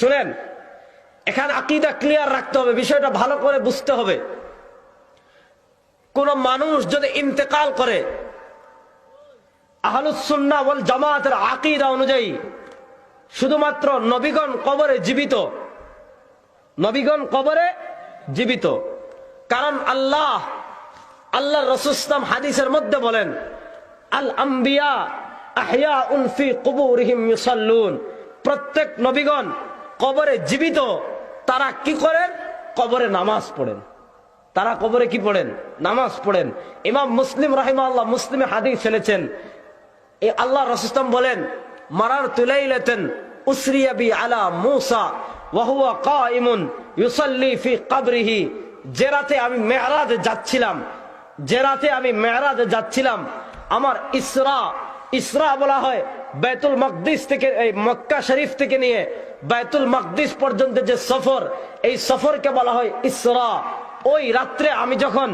শুনেন, এখানে আকিদা ক্লিয়ার রাখতে হবে, বিষয়টা ভালো করে বুঝতে হবে। কোন মানুষ যদি ইন্তেকাল করে আহলুসুন্না জামাতের আকিদা অনুযায়ী শুধুমাত্র নবীগণ কবরে জীবিত, নবীগণ কবরে জীবিত। কারণ আল্লাহ আল্লাহ রসুলাম হাদিসের মধ্যে বলেন, আল আম্বিয়া আহিয়া উনফি কুবুরহিম ইউসাল্লুন। প্রত্যেক নবীগণ কবরে জীবিত, তারা কি করেন? কবরে নামাজ পড়েন। তারা কবরে কি পড়েন? নামাজ পড়েন। ইমাম মুসলিম রাহিমা আল্লাহ মুসলিমে হাদিস ফেলেছেন। এই আল্লাহ রসুলাম বলেন, মারার তুলাইলেতেন উসরিয়াবি আলা মুসা ওয়াহুয়া কাইমুন ইউসাল্লি ফি কাবরিহি। যে রাতে আমি মেহরাজে যাচ্ছিলাম, যে রাতে আমি মেহরাজে যাচ্ছিলাম, আমার ইসরা ইসরা বলা হয় বেতুল মকদিস থেকে, এই মক্কা শরীফ থেকে নিয়ে বেতুল মকদিস পর্যন্ত যে সফর, এই সফরকে বলা হয় ইসরা। ওই রাত্রে আমি যখন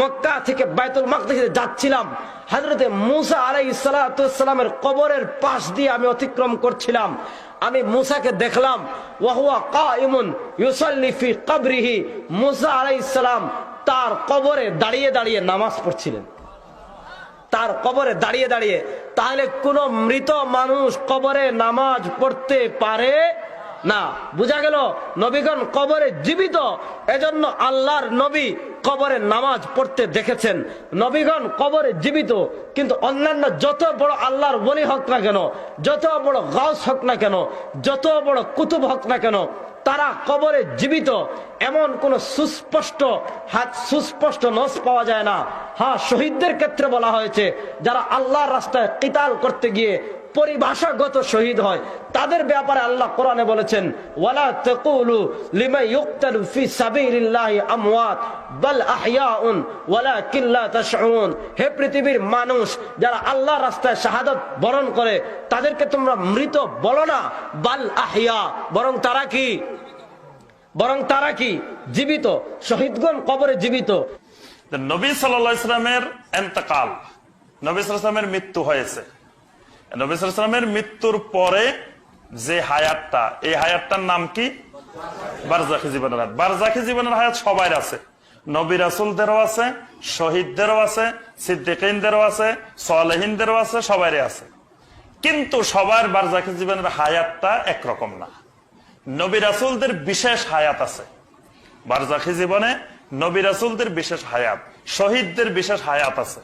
মক্কা থেকে বাইতুল মকদিসে যাচ্ছিলাম হজরতে মুসা আলাই সালামের কবরের পাশ দিয়ে আমি অতিক্রম করছিলাম। আমি মুসাকে দেখলাম, ওয়াহুয়া কাইমুন ইউসাল্লি ফি কবরিহি। মুসা আলাই সালাম তার কবরে দাঁড়িয়ে দাঁড়িয়ে নামাজ পড়ছিলেন। তার কবরে দাঁড়িয়ে দাঁড়িয়ে। তাহলে কোন মৃত মানুষ কবরে নামাজ পড়তে পারে না। বুঝা গেল? নবীগণ কবরে জীবিত। এজন্য আল্লাহর নবী কবরে নামাজ পড়তে দেখেছেন। নবীগণ কবরে জীবিত। কিন্তু অন্যান্য যত বড় আল্লাহর বলি হোক না কেন, যত বড় গাছ হোক না কেন, যত বড় কুতুব হোক না কেন তারা কবরে জীবিত। এমন কোন সুস্পষ্ট হাত, সুস্পষ্ট নস পাওয়া যায় না। হ্যাঁ শহীদদের ক্ষেত্রে বলা হয়েছে, যারা আল্লাহর রাস্তায় কিতাল করতে গিয়ে পরিভাষাগত শহীদ হয়। তাদের ব্যাপারে আল্লাহ কোরআনে বলেছেন হে পৃথিবীর মানুষ, যারা আল্লাহর রাস্তায় শাহাদাত বরণ করে, তাদেরকে তোমরা মৃত বলো না, বাল বরং তারা কি? বরং তারা কি? জীবিত। শহীদগণ কবরে জীবিত। নবী সাল্লাহ ইসলামের এন্তকাল, নবী সাল্লামের মৃত্যু হয়েছে। নবী সাল্লামের মৃত্যুর পরে যে হায়াতটা, এই হায়াতটার নাম কি? বারজাখি জীবনের হায়াত। বারজাখি জীবনের হায়াত সবার আছে। নবী রাসুলদেরও আছে, শহীদদেরও আছে সিদ্দিকদেরও আছে, সলেহিনদেরও আছে সবারই আছে। কিন্তু সবার বারজাখি জীবনের হায়াতটা একরকম না। নবী রাসুলদের বিশেষ হায়াত আছে। বারজাখি জীবনে নবী রাসুলদের বিশেষ হায়াত, শহীদদের বিশেষ হায়াত আছে।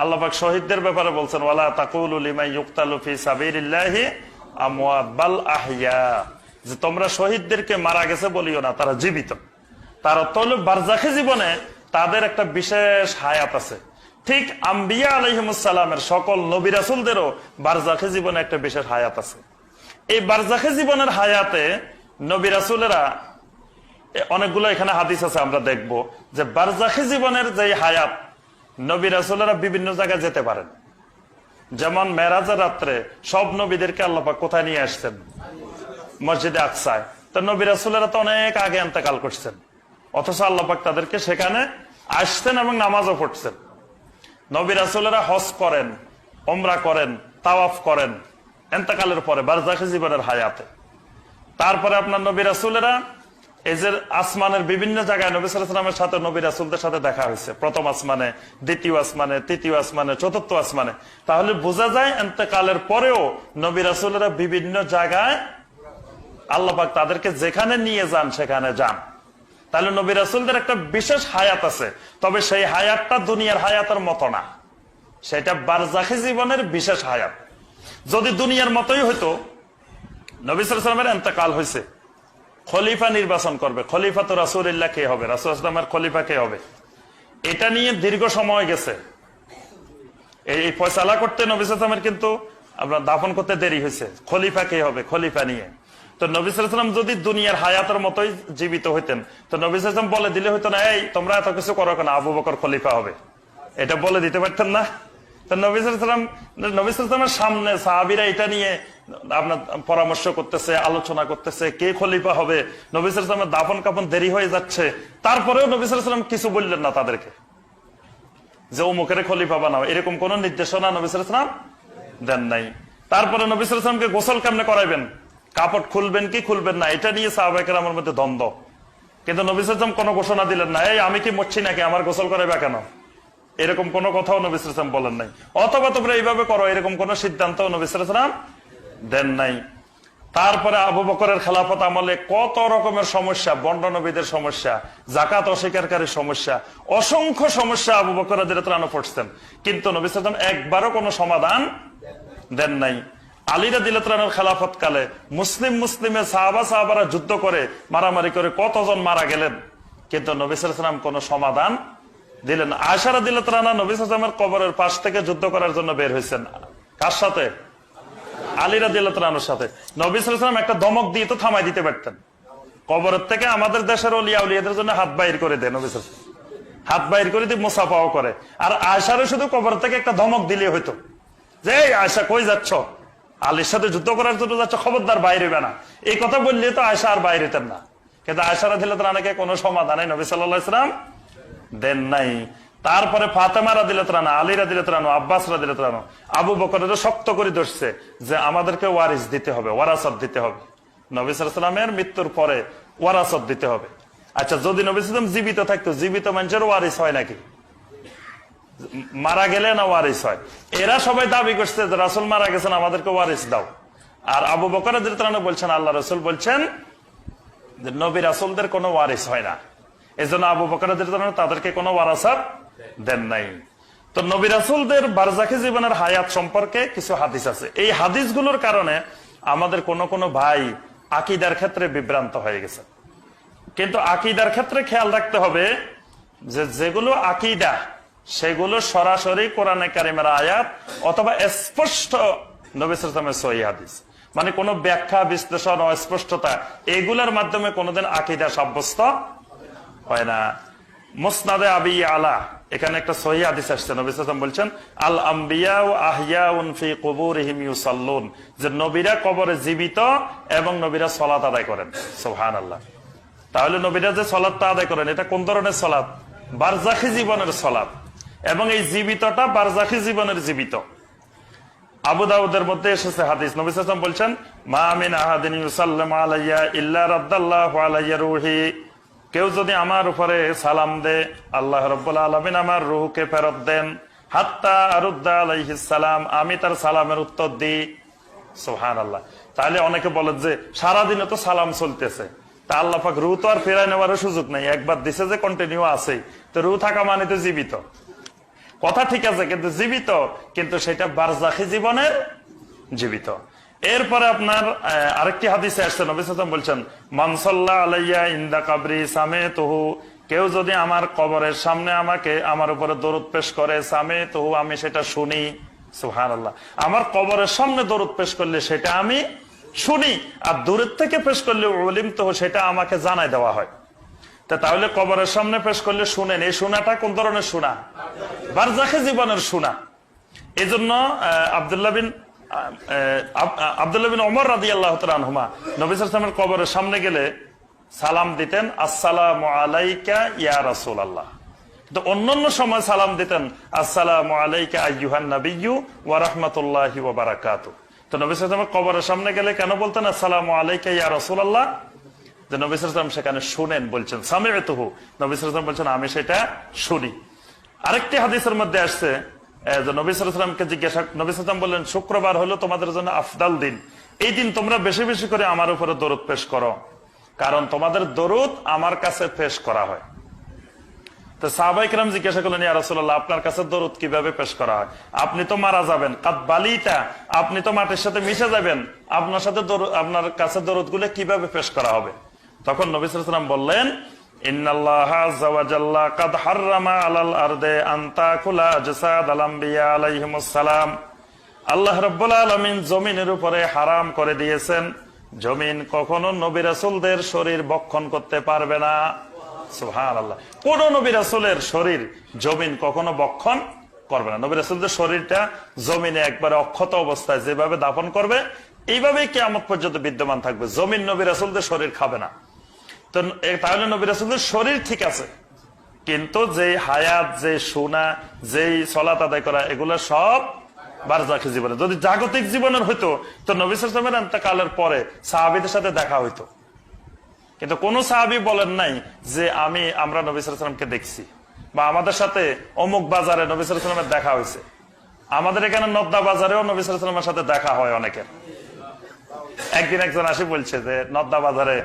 আল্লাহাক শহীদদের ব্যাপারে বলছেন, ওয়ালা তাকুল যে তোমরা শহীদদেরকে মারা গেছে বলিও না, তারা জীবিত। তার হলো, বারজাখি জীবনে তাদের একটা বিশেষ হায়াত আছে। ঠিক আম্বিয়া আলহিমুসালামের সকল নবিরাসুলদেরও বারজাখি জীবনে একটা বিশেষ হায়াত আছে। এই বারজাখি জীবনের হায়াতে নবিরাসুলেরা অনেকগুলো এখানে হাদিস আছে, আমরা দেখব যে বারজাখি জীবনের যে হায়াত নবী রাসুলেরা বিভিন্ন জায়গায় যেতে পারেন। যেমন মেরাজের রাত্রে সব নবীদেরকে আল্লাপা কোথায় নিয়ে আসতেন মসজিদে আকসায়। তো নবী রাসুলেরা তো অনেক আগে এন্তেকাল করছেন। অথচ আল্লাপাক তাদেরকে সেখানে আসতেন এবং নামাজও পড়ছেন নবী রাসুলেরা হজ করেন ওমরা করেন, তাওয়াফ করেন, এন্তেকালের পরে বারজাখি জীবনের হায়াতে। তারপরে আপনার নবী রাসুলেরা যে আসমানের বিভিন্ন জায়গায় নবী সালামের সাথে, নবী রাসুলদের সাথে দেখা হয়েছে। প্রথম আসমানে, দ্বিতীয় আসমানে, তৃতীয় আসমানে, চতুর্থ আসমানে। তাহলে বোঝা যায় এতেকালের পরেও নবী রাসুলেরা বিভিন্ন জায়গায় আল্লাপাক তাদেরকে যেখানে নিয়ে যান, সেখানে যান। তাহলে নবী রাসুলদের একটা বিশেষ হায়াত আছে। তবে সেই হায়াতটা দুনিয়ার হায়াতের মতো না। সেটা বারজাখি জীবনের বিশেষ হায়াত। যদি দুনিয়ার মতোই হইতো, নবী সালামের এতেকাল হয়েছে খলিফা নির্বাচন করবে। খলিফা তো রাসুল্লাহ কে হবে? রাসুল আসলামের খলিফা কে হবে? এটা নিয়ে দীর্ঘ সময় গেছে। এই ফয়সালা করতে নবী সালামের কিন্তু আপনার দাফন করতে দেরি হয়েছে। খলিফা কে হবে? খলিফা নিয়ে। তো নবী সালাম যদি দুনিয়ার হায়াতের মতোই জীবিত হইতেন, তো নবী সালাম বলে দিলে হইতো না, এই, তোমরা এত কিছু করো কেন? আবু বকর খলিফা হবে। এটা বলে দিতে পারতেন না? তো নবী সালাম নবী সামনে সাহাবিরা এটা নিয়ে আপনার পরামর্শ করতেছে, আলোচনা করতেছে, কে খলিফা হবে? নবী সালামের দাফন কাপন দেরি হয়ে যাচ্ছে। তারপরেও নবী সালাম কিছু বললেন না তাদেরকে। যে অমুকের খলিফা বানাও। এরকম কোন নির্দেশনা নবী সালাম দেন নাই। তারপরে নবী সালামকে গোসল কেমনে করাইবেন? কাপড় খুলবেন কি খুলবেন না? এটা নিয়ে সাহাবাহিকের আমার মধ্যে দ্বন্দ্ব। কিন্তু নবী সাল্লাম কোনো ঘোষণা দিলেন না, এই, আমি কি মরছি নাকি? আমার গোসল করে বা কেন? এরকম কোনো কথাও নবী সাল্লাম বলেন নাই। অথবা তোমরা এইভাবে করো, এরকম কোন সিদ্ধান্ত নবী সাল্লাম দেন নাই। তারপরে আবু বকরের খেলাফত আমলে কত রকমের সমস্যা, বন্ড নবীদের সমস্যা জাকাত অস্বীকারীর সমস্যা, অসংখ্য সমস্যা আবু বকরাদের ত্রাণ পড়ছেন। কিন্তু নবী একবারও কোনো সমাধান দেন নাই। আলীরা দিলত্রানের খেলাফত কালে মুসলিম মুসলিমে সাহাবা সাহাবারা যুদ্ধ করে, মারামারি করে কতজন মারা গেলেন? কিন্তু নবী সাল্লাম কোনো সমাধান দিলেন। আয়সারা দিলত্রানা নবী সাল্লামের কবরের পাশ থেকে যুদ্ধ করার জন্য বের হয়েছেন। কার সাথে? আলীরা দিলত্রানোর সাথে। নবী সাল্লাম একটা ধমক দিয়ে তো থামাই দিতে পারতেন। কবরের থেকে আমাদের দেশের অলিয়া উলিয়াদের জন্য হাত বাইর করে দেয় নবী হাত বাইর করে দিয়ে মুসাফাও করে। আর আয়সারও শুধু কবর থেকে একটা ধমক দিলে হইতো। যে আয়সা কই যাচ্ছ? আলীর সাথে যুদ্ধ করার জন্য যাচ্ছ, খবরদার বাইরে না। এই কথা বললে তো আয়সা আর বাইরেতেন না। কিন্তু আয়সারা দিলে তো অনেকে কোনো সমাধানে নবী সাল্লাহ ইসলাম দেন নাই। তারপরে ফাতেমা রাদিলে ত্রানো আলী রাদিলে ত্রানো আব্বাস রাদিলে ত্রানো আবু বকরের শক্ত করে ধরছে যে আমাদেরকে ওয়ারিস দিতে হবে, ওয়ারাসত দিতে হবে। নবী সাল্লামের মৃত্যুর পরে ওয়ারাসত দিতে হবে। আচ্ছা যদি নবী সাল্লাম জীবিত থাকতো, জীবিত মানুষের ওয়ারিস হয় নাকি? মারা গেলে না ওয়ারিস হয়? এরা সবাই দাবি করছে যে রাসুল মারা গেছেন, আমাদেরকে ওয়ারিস দাও। আর আবু বকর বলছেন, আল্লাহ রসুল বলছেন নবী রাসুলদের কোনো ওয়ারিস হয় না। এই জন্য আবু বকর তাদেরকে কোনো ওয়ারাসাত দেন নাই। তো নবী রাসুলদের বারজাখি জীবনের হায়াত সম্পর্কে কিছু হাদিস আছে। এই হাদিসগুলোর কারণে আমাদের কোন কোন ভাই আকিদার ক্ষেত্রে বিভ্রান্ত হয়ে গেছে। কিন্তু আকিদার ক্ষেত্রে খেয়াল রাখতে হবে যে যেগুলো আকিদা, সেগুলো সরাসরি কোরআনে কারিমের আয়াত অথবা স্পষ্ট নবিসের সহি হাদিস। মানে কোন ব্যাখ্যা, বিশ্লেষণ, অস্পষ্টতা, এগুলোর মাধ্যমে কোনোদিন আকিদা সাব্যস্ত হয় না। মুসনাদে আবি আলা, এখানে একটা সহি হাদিস আসছে, নবী সাল্লাম বলছেন, আল আম্বিয়া ও আহিয়া ফি কুবুরিহিম যে নবীরা কবরে জীবিত এবং নবীরা সলাত আদায় করেন। সুবহানাল্লাহ। তাহলে নবীরা যে সলাদটা আদায় করেন, এটা কোন ধরনের সলাদ বারজাখি জীবনের সলাদ এবং এই জীবিতটা বারজাখি জীবনের জীবিত। আবু দাউদের মধ্যে এসেছে হাদিস। নবী সাল্লাম বলছেন, মা আমিন আহাদিন ইউসাল্লাম আলাইয়া ইল্লা রাদ্দাল্লাহু আলাইয়া রূহি কেউ যদি আমার উপরে সালাম দে আল্লাহ রব্বুল আলামিন আমার রুহকে ফেরত দেন। হাত্তা আরুদ্দা সালাম, আমি তার সালামের উত্তর দিই। সোহান আল্লাহ তাহলে অনেকে বলেন যে, সারাদিনে তো সালাম চলতেছে। তা আল্লাহ পাক রু তো আর ফেরাই নেওয়ার সুযোগ নেই। একবার দিছে যে কন্টিনিউ আছে তো রু থাকা মানে তো জীবিত। কথা ঠিক আছে, কিন্তু জীবিত, কিন্তু সেটা বারজাখি জীবনের জীবিত। এরপরে আপনার আরেকটি হাদিসে আসছে, নবী বলছেন মানসল্লাহ আলাইয়া ইন্দা কাবরি সামে তহু কেউ যদি আমার কবরের সামনে আমাকে আমার উপরে দরুদ পেশ করে সামে তহু আমি সেটা শুনি। আমার কবরের সামনে দরুদ পেশ করলে সেটা আমি শুনি, আর দূরের থেকে পেশ করলে অলিম তো সেটা আমাকে জানাই দেওয়া হয়। তা তাহলে কবরের সামনে পেশ করলে শুনেন, এই শোনাটা কোন ধরনের শোনা বারজাখে জীবনের শোনা এই জন্য আবদুল্লাহ বিন সালামের কবরের সামনে গেলে সালাম দিতেন আলাইকা ইয়া রাসুল আল্লাহ সময় সালাম দিতেন আলাইকা তো কবরের সামনে গেলে কেন বলতেন, আসসালাম আলাইকা ইয়া রাসূল আল্লাহ যে নবী সেখানে শুনেন, বলছেন সামে তুহু নবী সালাম বলছেন, আমি সেটা শুনি। আরেকটি হাদিসের মধ্যে আসছে জিজ্ঞাসা সালাম বললেন, শুক্রবার হলো তোমাদের জন্য আফদাল দিন। এই দিন তোমরা বেশি বেশি করে আমার উপরে দরুদ পেশ করো। কারণ তোমাদের দরুদ আমার কাছে পেশ করা হয়। তো জিজ্ঞাসা করলেন আপনার কাছে দরুদ কীভাবে পেশ করা হয়? আপনি তো মারা যাবেন। কাদ বালিটা আপনি তো মাটির সাথে মিশে যাবেন। আপনার সাথে আপনার কাছে দরুদগুলো কীভাবে পেশ করা হবে? তখন নবী ওয়াসাল্লাম বললেন আল্লাহ রাব্বুল জমিনের উপরে হারাম করে দিয়েছেন। জমিন কখনো শরীর বক্ষণ করতে পারবে না। সুহান আল্লাহ কোন শরীর জমিন কখনো বক্ষণ করবে না। নবী রাসুলদের শরীরটা জমিনে একবারে অক্ষত অবস্থায় যেভাবে দাফন করবে, এইভাবেই কেমন পর্যন্ত বিদ্যমান থাকবে। জমিন নবী রাসুলদের শরীর খাবে না। তো তাহলে নবী রাসুলদের শরীর ঠিক আছে। কিন্তু যে হায়াত যে সোনা, যেই সলাত আদায় করা, এগুলো সব বারজাখি জীবনে। যদি জাগতিক জীবনের হইতো, তো নবী এন্তকালের পরে সাহাবিদের সাথে দেখা হইতো। কিন্তু কোন সাহাবি বলেন নাই যে, আমি, আমরা নবী সালামকে দেখছি। বা আমাদের সাথে অমুক বাজারে নবী সালামের দেখা হয়েছে আমাদের এখানে নদ্দা বাজারেও নবী সালামের সাথে দেখা হয় অনেকের। একদিন একজন আসে বলছে যে, নদ্দা বাজারে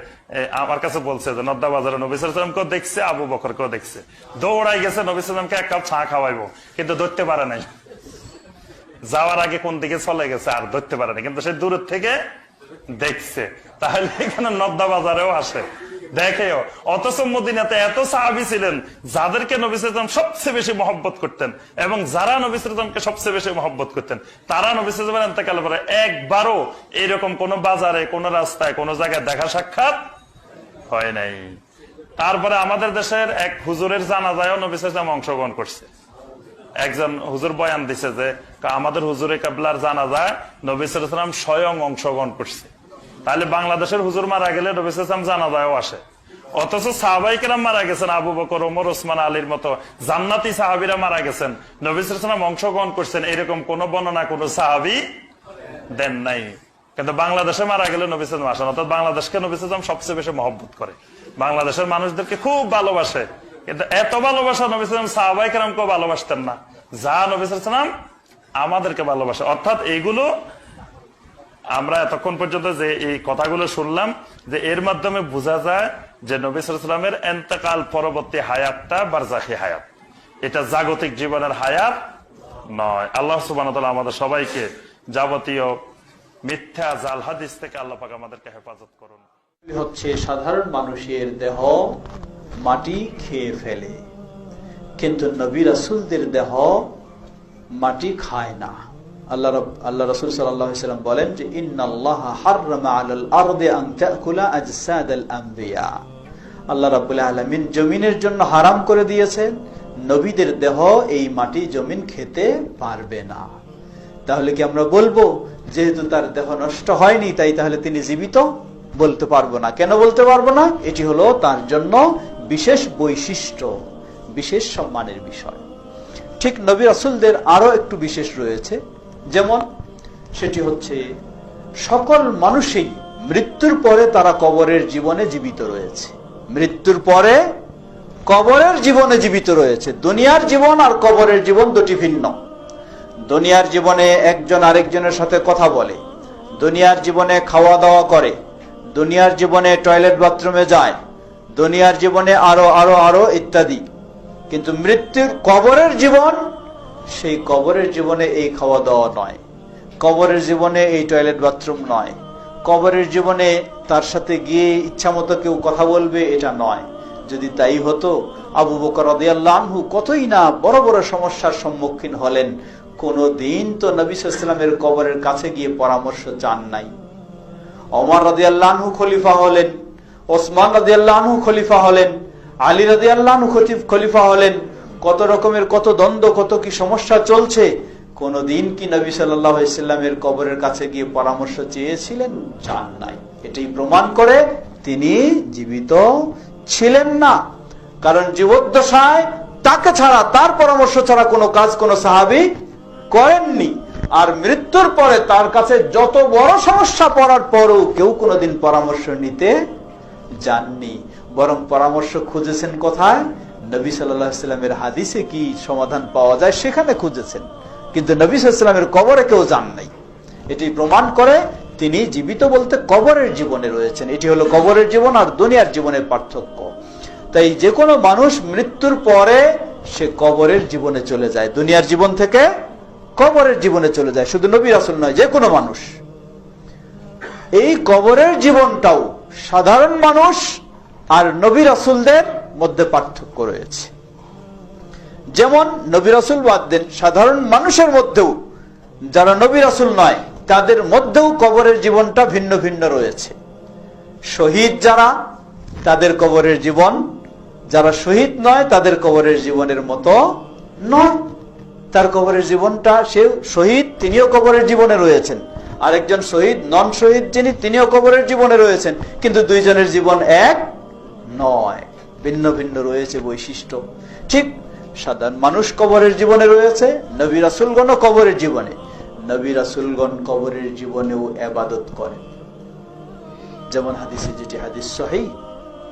আমার কাছে বলছে যে, নদ্দা বাজারে নবী সালামকেও দেখছে, আবু বকরকেও দেখছে। দৌড়াই গেছে, নবী সালামকে এক কাপ ছা খাওয়াইবো, কিন্তু ধরতে পারে নাই। যাওয়ার আগে কোন দিকে চলে গেছে, আর ধরতে পারে না কিন্তু সে দূরের থেকে দেখছে। তাহলে এখানে নদ্দা বাজারেও আসে। দেখেও, অথচ মদিনাতে এত সাহাবি ছিলেন, যাদেরকে নবী সালাম সবচেয়ে বেশি মহব্বত করতেন এবং যারা নবী সালামকে সবচেয়ে বেশি মহব্বত করতেন, তারা নবী সালামের এন্তকালের পরে একবারও এরকম কোন বাজারে, কোন রাস্তায়, কোন জায়গায় দেখা সাক্ষাৎ হয় নাই। তারপরে আমাদের দেশের এক হুজুরের জানাজায়ও নবী সালাম অংশগ্রহণ করছে। একজন হুজুর বয়ান দিছে যে, আমাদের হুজুরে কাবলার জানা যায় নবিসাম স্বয়ং অংশগ্রহণ করছে। তাহলে বাংলাদেশের হুজুর মারা গেলে জানা যায়ও আসে। অথচ সাহাবাইকেরাম মারা গেছেন আবু বকর, ওমর, ওসমান, আলীর মতো জান্নাতি সাহাবিরা মারা গেছেন। নবিসাম অংশগ্রহণ করছেন, এরকম কোন বর্ণনা কোন সাহাবি দেন নাই। কিন্তু বাংলাদেশে মারা গেলে নবিসাম আসেন, অর্থাৎ বাংলাদেশকে নবিসাম সবচেয়ে বেশি মহব্বত করে। বাংলাদেশের মানুষদেরকে খুব ভালোবাসে। কিন্তু এত ভালোবাসা নবিসাম সাহাবাই কেরামকেও ভালোবাসতেন না। যা নবিসাম আমাদেরকে ভালোবাসে। অর্থাৎ এইগুলো আমরা এতক্ষণ পর্যন্ত যে এই কথাগুলো শুনলাম, যে এর মাধ্যমে বোঝা যায় যে নবিসামের এন্তকাল পরবর্তী হায়াতটা বারজাখি হায়াত। এটা জাগতিক জীবনের হায়াত নয়। আল্লাহ সুবান আমাদের সবাইকে যাবতীয় মিথ্যা জাল হাদিস থেকে আল্লাহ পাক আমাদেরকে হেফাজত করুন। হচ্ছে সাধারণ মানুষের দেহ মাটি খেয়ে ফেলে, কিন্তু নবী রাসুলদের দেহ মাটি খায় না। আল্লাহ আল্লাহ রসুল সাল্লাম বলেন যে আল্লাহ রাব্বুল আলামিন জমিনের জন্য হারাম করে দিয়েছেন। নবীদের দেহ এই মাটি জমিন খেতে পারবে না। তাহলে কি আমরা বলব, যেহেতু তার দেহ নষ্ট হয়নি, তাই তাহলে তিনি জীবিত? বলতে পারব না। কেন বলতে পারব না? এটি হলো তার জন্য বিশেষ বৈশিষ্ট্য, বিশেষ সম্মানের বিষয়। ঠিক নবী রাসুলদের আরও একটু বিশেষ রয়েছে। যেমন সেটি হচ্ছে, সকল মানুষই মৃত্যুর পরে তারা কবরের জীবনে জীবিত রয়েছে। মৃত্যুর পরে কবরের জীবনে জীবিত রয়েছে। দুনিয়ার জীবন আর কবরের জীবন দুটি ভিন্ন। দুনিয়ার জীবনে একজন আরেকজনের সাথে কথা বলে, দুনিয়ার জীবনে খাওয়া দাওয়া করে, দুনিয়ার জীবনে টয়লেট বাথরুমে যায়, দুনিয়ার জীবনে আরও আরও আরও ইত্যাদি। কিন্তু মৃত্যুর কবরের জীবন সেই কবরের জীবনে এই খাওয়া দাওয়া নয়। কবরের জীবনে এই টয়লেট বাথরুম নয়। কবরের জীবনে তার সাথে গিয়ে ইচ্ছা মতো কেউ কথা বলবে, এটা নয়। যদি তাই হতো, আবু বকর রদিয়াল্লাহু কতই না বড় বড় সমস্যার সম্মুখীন হলেন। কোনো দিন তো নবী সাল্লামের কবরের কাছে গিয়ে পরামর্শ চান নাই। অমর রাদিয়াল্লাহু খলিফা হলেন, ওসমান রাদিয়াল্লাহু খলিফা হলেন, আলী রাদিয়াল্লাহু খলিফা হলেন কত রকমের কত দ্বন্দ্ব, কত কি সমস্যা চলছে, কোনদিন কি নবী সাল্লামের কবরের কাছে গিয়ে পরামর্শ চেয়েছিলেন? চান নাই। এটাই প্রমাণ করে তিনি জীবিত ছিলেন না। কারণ জীবদ্দশায় তাকে ছাড়া, তার পরামর্শ ছাড়া কোনো কাজ কোনো সাহাবি করেননি। আর মৃত্যুর পরে তার কাছে যত বড় সমস্যা পড়ার পরও কেউ কোনোদিন পরামর্শ নিতে যাননি। বরং পরামর্শ খুঁজেছেন কোথায়? নবী সাল্লামের হাদিসে কি সমাধান পাওয়া যায় সেখানে খুঁজেছেন। কিন্তু নবী সাল্লামের কবরে কেউ যান নাই। এটি প্রমাণ করে তিনি জীবিত বলতে কবরের জীবনে রয়েছেন। এটি হলো কবরের জীবন আর দুনিয়ার জীবনের পার্থক্য। তাই যে কোনো মানুষ মৃত্যুর পরে সে কবরের জীবনে চলে যায়। দুনিয়ার জীবন থেকে কবরের জীবনে চলে যায়। শুধু নবী রাসুল নয় যে কোনো মানুষ। এই কবরের জীবনটাও সাধারণ মানুষ আর নবী রাসুলদের মধ্যে পার্থক্য রয়েছে। যেমন নবী রাসুল বাদ দেন, সাধারণ মানুষের মধ্যেও, যারা নবী রাসুল নয়, তাদের মধ্যেও কবরের জীবনটা ভিন্ন ভিন্ন রয়েছে। শহীদ যারা, তাদের কবরের জীবন, যারা শহীদ নয়, তাদের কবরের জীবনের মতো নয়। তার কবরের জীবনটা সে শহীদ, তিনিও কবরের জীবনে রয়েছেন। আরেকজন শহীদ নন শহীদ যিনি, তিনিও কবরের জীবনে রয়েছেন। কিন্তু দুইজনের জীবন এক নয়। ভিন্ন ভিন্ন রয়েছে বৈশিষ্ট্য। ঠিক সাধারণ মানুষ কবরের জীবনে রয়েছে, নবী রাসুলগণ কবরের জীবনে। নবী রাসুলগণ কবরের জীবনেও এবাদত করেন। যেমন হাদিসে যেটি হাদিস সহি,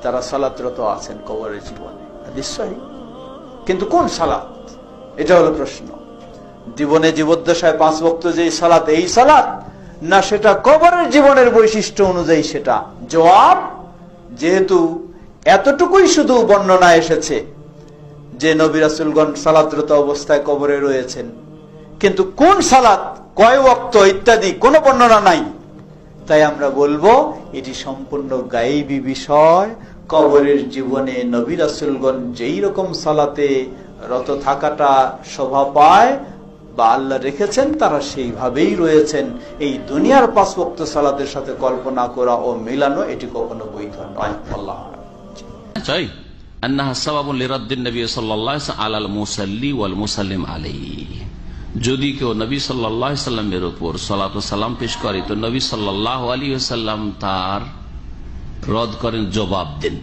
তারা সালাতরত আছেন কবরের জীবনে। হাদিস সহি। কিন্তু কোন সালাত? এটা হলো প্রশ্ন। জীবনে জীবদ্দশায় পাঁচ ভক্ত যে সালাত, এই সালাত, না সেটা কবরের জীবনের বৈশিষ্ট্য অনুযায়ী সেটা? জবাব, যেহেতু এতটুকুই শুধু বর্ণনা এসেছে যে নবী রাসুলগণ সালাতরত অবস্থায় কবরে রয়েছেন। কিন্তু কোন সালাত, কয় ওয়াক্ত ইত্যাদি কোনো বর্ণনা নাই। তাই আমরা বলব, এটি সম্পূর্ণ গাইবী বিষয়। কবরের জীবনে নবী রাসুলগণ যেই রকম সালাতে রত থাকাটা শোভা পায় বা আল্লাহ রেখেছেন, তারা সেইভাবেই রয়েছেন। এই দুনিয়ার পাঁচ সালাতের সাথে কল্পনা করা ও মেলানো, এটি কখনো বৈধ নয়। আল্লাহ চাই? যদি কেউ নবী সাল্লামের উপর সালাম পেশ করে, তো নবী সাল্লাম তার রদ করেন, জবাব দেন।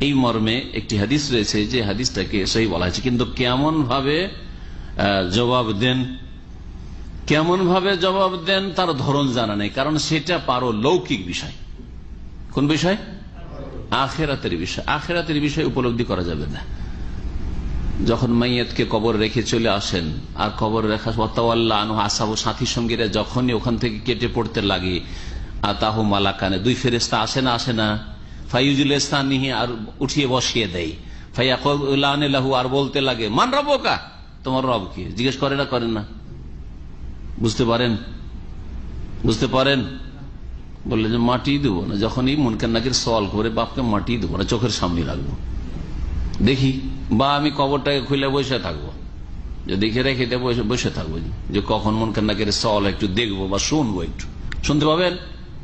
এই মর্মে একটি হাদিস রয়েছে যে হাদিসটাকে সেই বলা হয়েছে। কিন্তু কেমন ভাবে জবাব দেন? কেমন ভাবে জবাব দেন? তার ধরন জানা নেই, কারণ সেটা পারো লৌকিক বিষয়। কোন বিষয়? আখেরাতের বিষয় আখেরাতের বিষয় উপলব্ধি করা যাবে না। যখন মাইয়াতকে কবর রেখে চলে আসেন, আর কবর রেখা আনু আসাবো সাথী সঙ্গীরা যখনই ওখান থেকে কেটে পড়তে লাগে আর আতাহ মালাকানে, দুই ফেরেস্তা আসে না আসে না। ফাইজুল ইসলানিহি আর উঠিয়ে বসিয়ে দেয়। ফাইয়াকু আর বলতে লাগে, মান রবকা তোমার রব কি? জিজ্ঞেস করে না করেন না। বুঝতে পারেন? বুঝতে পারেন? বললে যে মাটি দেবো না, যখনই মনকার নাকের সওয়াল করে বাপকে মাটি দেবো না, চোখের সামনে রাখব। দেখি, বা আমি কবরটাকে খুলে বসে থাকব। যে দেখে রেখে দিয়ে বসে বসে থাকব। যে কখন মনকার নাকের সওয়াল একটু দেখব বা শুনব একটু। শুনতে পাবেন?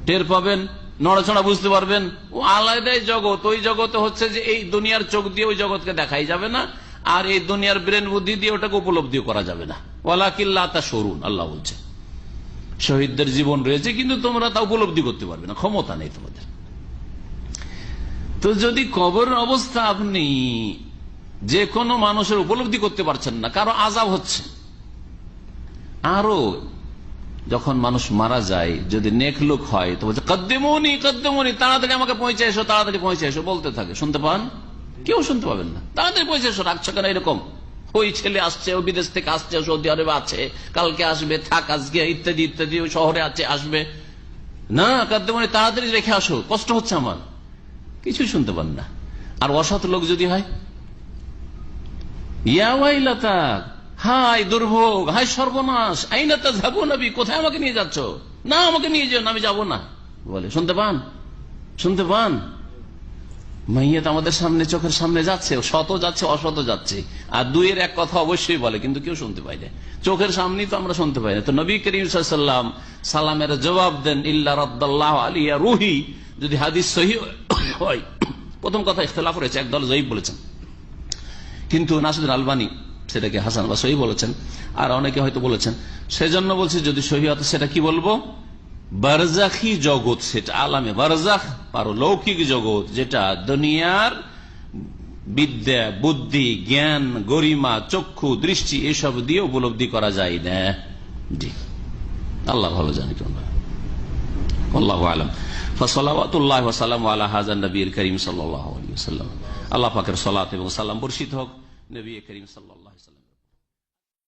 টের পাবেন? নড়াচড়া বুঝতে পারবেন? ও আলাদাই জগৎ, ওই জগতে হচ্ছে যে এই দুনিয়ার চোখ দিয়ে ওই জগৎকে দেখাই যাবে না, আর এই দুনিয়ার ব্রেন বুদ্ধি দিয়ে ওটাকে উপলব্ধি করা যাবে না। ওয়ালাকিল্লা তা সরুন আল্লাহ বলছে। শহীদদের জীবন রয়েছে, কিন্তু তোমরা তা উপলব্ধি করতে পারবে না, ক্ষমতা নেই তোমাদের। তো যদি কবর অবস্থা আপনি যে কোনো মানুষের উপলব্ধি করতে পারছেন না, কারও আজাব হচ্ছে। আরও যখন মানুষ মারা যায়, যদি নেক লোক হয়, তো বলছে, কদ্দেমনি কদ্দেমনি, তাড়াতাড়ি আমাকে পৌঁছে এসো, তাড়াতাড়ি পৌঁছে এসো। বলতে থাকে, শুনতে পান? কেউ শুনতে পাবেন না। তাড়াতাড়ি পৌঁছে এসো রাখছো কেন এরকম। ওই ছেলে আসছে, ও বিদেশ থেকে আসছে, সৌদি আরবে আছে, কালকে আসবে, থাক আজকে, ইত্যাদি ইত্যাদি ওই শহরে আছে, আসবে। না কদ্দেমনি তাড়াতাড়ি রেখে আসো, কষ্ট হচ্ছে আমার। কিছুই শুনতে পান না। আর অসৎ লোক যদি হয়? হাই দুর্ভোগ হাই সর্বনাশ আইনাতা যাব নবী, কোথায় আমাকে নিয়ে যাচ্ছ? না, আমাকে নিয়ে যাও আমি যাব না। বলে, শুনতে পান? শুনতে পান? মাইয়াত আমাদের সামনে, চোখের সামনে যাচ্ছে শত যাচ্ছে, অশত যাচ্ছে। আর দুইয়ের এক কথা অবশ্যই বলে, কিন্তু কেউ শুনতে পাই না। চোখের সামনেই তো আমরা শুনতে পাই না। তো নবী করিম সাল্লাম সালামের জবাব দেন, ইল্লা রদ্দাল্লাহ আলিয়া রুহি। যদি হাদিস সহি হয়, প্রথম কথা ইখতলাফ রয়েছে, একদল জয়ীব বলেছেন। কিন্তু নাসুদ্দিন আলবানী সেটাকে হাসান বা সহি বলেছেন। আর অনেকে হয়তো বলেছেন, সেজন্য বলছে যদি সহি সেটা কি বলব? বারজাখি জগৎ সেটা, আলামে বারজাখ, পারলৌকিক জগৎ, যেটা দুনিয়ার বিদ্যা, বুদ্ধি, জ্ঞান, গরিমা, চক্ষু, দৃষ্টি, এসব দিয়ে উপলব্ধি করা যায় না। জি। আল্লাহ ভালো জানি কেন আল্লাহ আলম। ওসালাম আল্লাহ হাজান নবীর করিম সাল্লাম আল্লাহ পাকের সলাত এবং সাল্লাম বর্ষিত হোক। নবী করিম সাল্লাহ